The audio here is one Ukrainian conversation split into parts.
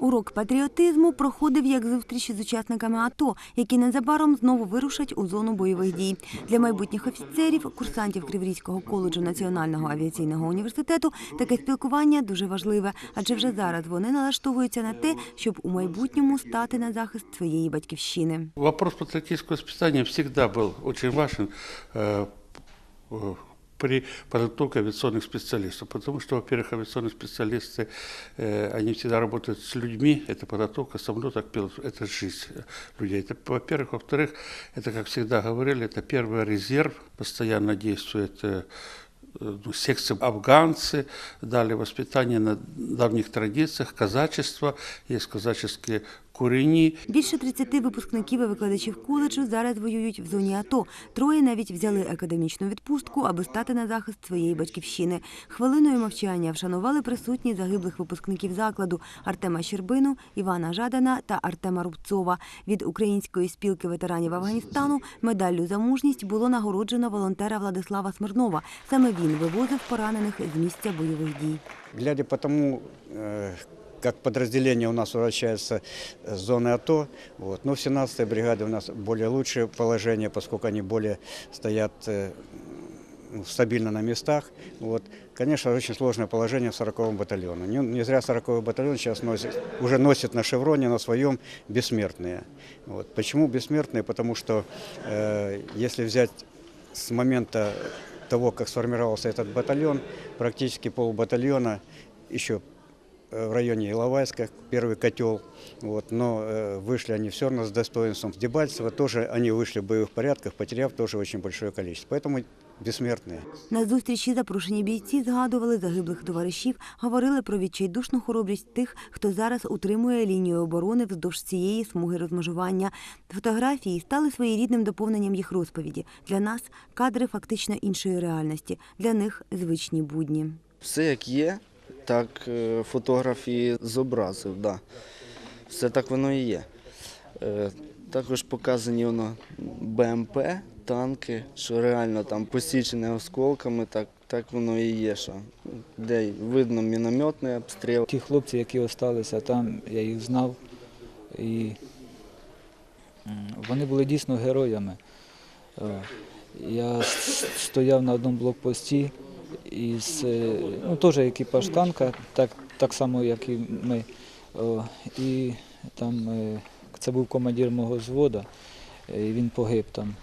Урок патріотизму проходив як зустріч з учасниками АТО, які незабаром знову вирушать у зону бойових дій. Для майбутніх офіцерів, курсантів Криворізького коледжу Національного авіаційного університету таке спілкування дуже важливе, адже вже зараз вони налаштовуються на те, щоб у майбутньому стати на захист своєї батьківщини. Вопрос патриотического воспитания всегда был очень важен э, э, при подготовке авиационных специалистов, потому что, во-первых, авиационные специалисты, э, они всегда работают с людьми, это подготовка самолета к пилоту, это жизнь людей. Это, во-первых. Во-вторых, это, как всегда говорили, это первый резерв, постоянно действует э, секции афганцы, дали воспитание на давних традициях, казачество, есть казаческие курени, Більше 30 випускників і викладачів коледжу зараз воюють в зоні АТО. Троє навіть взяли академічну відпустку, аби стати на захист своєї батьківщини. Хвилиною мовчання вшанували присутні загиблих випускників закладу Артема Щербину, Івана Жадана та Артема Рубцова. Від Української спілки ветеранів Афганістану медаллю за мужність було нагороджено волонтера Владислава Смирнова. Саме він вивозив поранених з місця бойових дій. Глядя по тому, э, как подразделение у нас вращается с зоны АТО, вот, но в 17-й бригаде у нас более лучшее положение, поскольку они более стоят э, ну, стабильно на местах. Вот. Конечно, очень сложное положение в 40-м батальоне. Не, не зря 40-й батальон сейчас носит, уже носит на шевроне на своем бессмертные. Вот. Почему бессмертные? Потому что э, если взять с момента того, как сформировался этот батальон, практически полбатальона еще в районе Иловайска, первый котел. Вот, но э, вышли они все равно с достоинством. С Дебальцево тоже они вышли в боевых порядках, потеряв тоже очень большое количество. Поэтому бессмертные. На зустрічі запрошені бійці згадували загиблих товаришів, говорили про відчайдушну хоробрість тих, хто зараз утримує лінію оборони вздовж цієї смуги розмежування. Фотографії стали своєрідним доповненням їх розповіді. Для нас кадри фактично іншої реальності, для них звичні будні. Все як є, так е, фотографії зобразив, да. Все так воно і є. Е, Також показані воно БМП, танки, що реально там посічені осколками, так, так воно і є. Що. Де видно мінометний обстріл. Ті хлопці, які залишилися там, я їх знав. І вони були дійсно героями. Е, Я стояв на одному блокпості із е, ну, теж екіпаж танка, так, так само, як і ми. І там е, це був командир мого взводу, е, і він погиб там.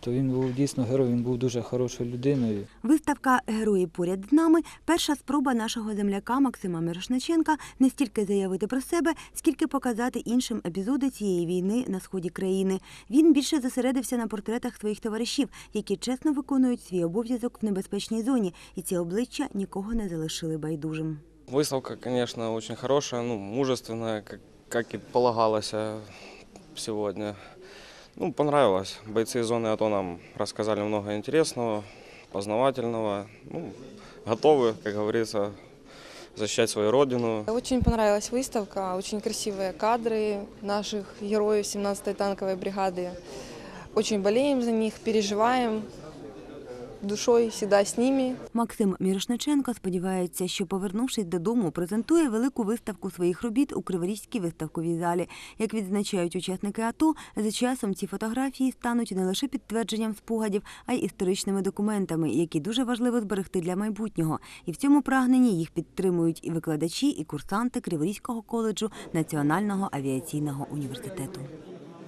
То він був дійсно герой, він був дуже хорошою людиною. Виставка Герої поряд з нами перша спроба нашого земляка Максима Мирошниченка не стільки заявити про себе, скільки показати іншим епізоди цієї війни на сході країни. Він більше зосередився на портретах своїх товаришів, які чесно виконують свій обов'язок в небезпечній зоні, і ці обличчя нікого не залишили байдужим. Выставка, конечно, очень хорошая, ну, мужественная, как, как и полагалось э, сегодня. Ну, понравилось. Бойцы из зоны АТО нам рассказали много интересного, познавательного. Ну, готовы, как говорится, защищать свою родину. Очень понравилась выставка, очень красивые кадры наших героев 17-й танковой бригады. Очень болеем за них, переживаем, душой всегда с ними. Максим Мірошниченко сподівається, що повернувшись додому, презентує велику виставку своїх робіт у Криворізькій виставковій залі. Як відзначають учасники АТО, за часом ці фотографії стануть не лише підтвердженням спогадів, а й історичними документами, які дуже важливо зберегти для майбутнього. І в цьому прагненні їх підтримують і викладачі, і курсанти Криворізького коледжу Національного авіаційного університету.